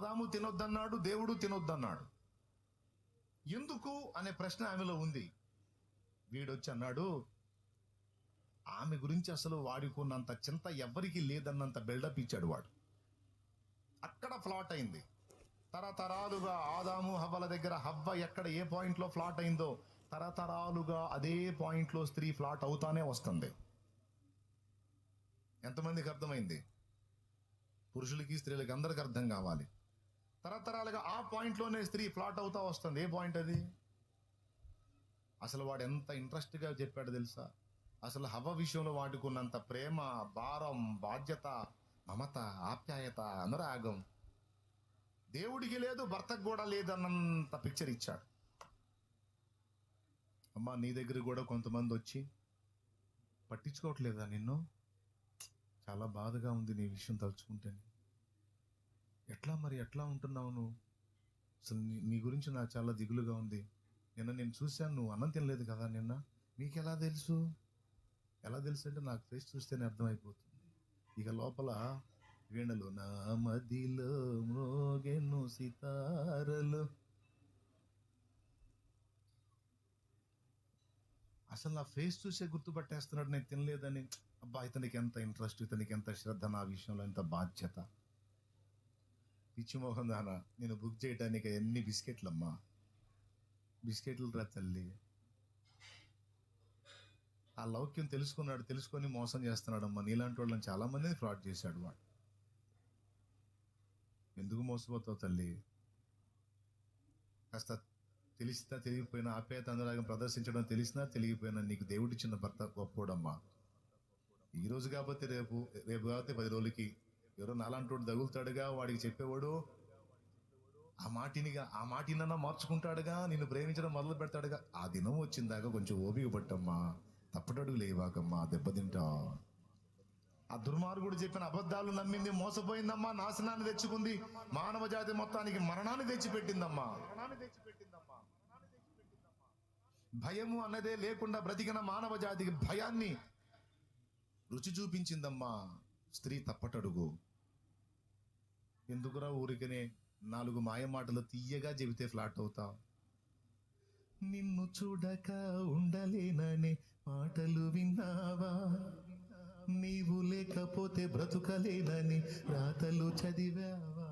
ఆదాము తినొద్దన్నాడు దేవుడు తినొద్దన్నాడు. ఎందుకు అనే ప్రశ్న ఆమెలో ఉంది. వీడొచ్చి అన్నాడు ఆమె గురించి అసలు వాడుకున్నంత చింత ఎవ్వరికీ లేదన్నంత బిల్డప్ ఇచ్చాడు వాడు. అక్కడ ఫ్లాట్ అయింది. తరతరాలుగా ఆదాము హవ్వల దగ్గర హవ్వ ఎక్కడ ఏ పాయింట్లో ఫ్లాట్ అయిందో తరతరాలుగా అదే పాయింట్లో స్త్రీ ఫ్లాట్ అవుతానే వస్తుంది. ఎంతమందికి అర్థమైంది? పురుషులకి స్త్రీలకి అందరికి అర్థం కావాలి. తరతరాలుగా ఆ పాయింట్లోనే స్త్రీ ఫ్లాట్ అవుతా వస్తుంది. ఏ పాయింట్ అది? అసలు వాడు ఎంత ఇంట్రెస్ట్గా చెప్పాడు తెలుసా? అసలు హవ విషయంలో వాడుకున్నంత ప్రేమ భారం బాధ్యత మమత ఆప్యాయత అనురాగం. దేవుడికి లేదు భర్తకు కూడా లేదన్నంత పిక్చర్ ఇచ్చాడు. అమ్మా నీ దగ్గర కూడా కొంతమంది వచ్చి పట్టించుకోవట్లేదా నిన్ను? చాలా బాధగా ఉంది నీ విషయం తలుచుకుంటే. ఎట్లా మరి ఎట్లా ఉంటున్నావు నువ్వు? అసలు నీ నీ గురించి నాకు చాలా దిగులుగా ఉంది. నిన్న నేను చూశాను నువ్వు అన్నం తినలేదు కదా నిన్న. మీకు ఎలా తెలుసు? ఎలా తెలుసు అంటే నాకు ఫేస్ చూస్తేనే అర్థమైపోతుంది. ఇక లోపల వీణలు నా మదిలో మ్రోగెను సితారలు. అసలు నా ఫేస్ చూసే గుర్తుపట్టేస్తున్నాడు నేను తినలేదని. అబ్బా ఇతనికి ఎంత ఇంట్రెస్ట్ ఇతనికి ఎంత శ్రద్ధ నా విషయంలో ఎంత బాధ్యత. పిచ్చి మొహం దానా నేను బుక్ చేయడానికి ఎన్ని బిస్కెట్లమ్మా? బిస్కెట్లు రా తల్లి. ఆ లౌక్యం తెలుసుకున్నాడు తెలుసుకొని మోసం చేస్తున్నాడమ్మా. నీలాంటి వాళ్ళని చాలామందిని ఫ్రాడ్ చేశాడు వాడు. ఎందుకు మోసపోతావు తల్లి? కాస్త తెలిసినా తెలియకపోయినా ఆప్యాయత అనురాగం ప్రదర్శించడం తెలిసినా తెలియకపోయినా నీకు దేవుడిచ్చిన భర్త గొప్పోడమ్మా ఈ రోజు కాకపోతే రేపు రేపు కాకపోతే పది రోజులకి ఎవరో నాలాంటి తగులుతాడుగా వాడికి చెప్పేవాడు ఆ మాటినిగా ఆ మాటినన్నా మార్చుకుంటాడుగా నిన్ను ప్రేమించడం మొదలు పెడతాడుగా. ఆ దినం వచ్చిందాక కొంచెం ఓపిక పట్టమ్మా తప్పటడుగు లేవాకమ్మా దెబ్బతింటా. ఆ దుర్మార్గుడు చెప్పిన అబద్ధాలు నమ్మింది మోసపోయిందమ్మా నాశనాన్ని తెచ్చుకుంది మానవ జాతి మొత్తానికి మరణాన్ని తెచ్చిపెట్టిందమ్మా. భయము అన్నదే లేకుండా బ్రతికిన మానవ జాతికి భయాన్ని రుచి చూపించిందమ్మా. స్త్రీ తప్పటడుగు. ఎందుకురా ఊరికనే నాలుగు మాయ మాటలు తీయగా చెబితే ఫ్లాట్ అవుతావు నిన్ను చూడక ఉండలేననే మాటలు విన్నావా? నీవు లేకపోతే బ్రతుకలేనని రాతలు చదివావా?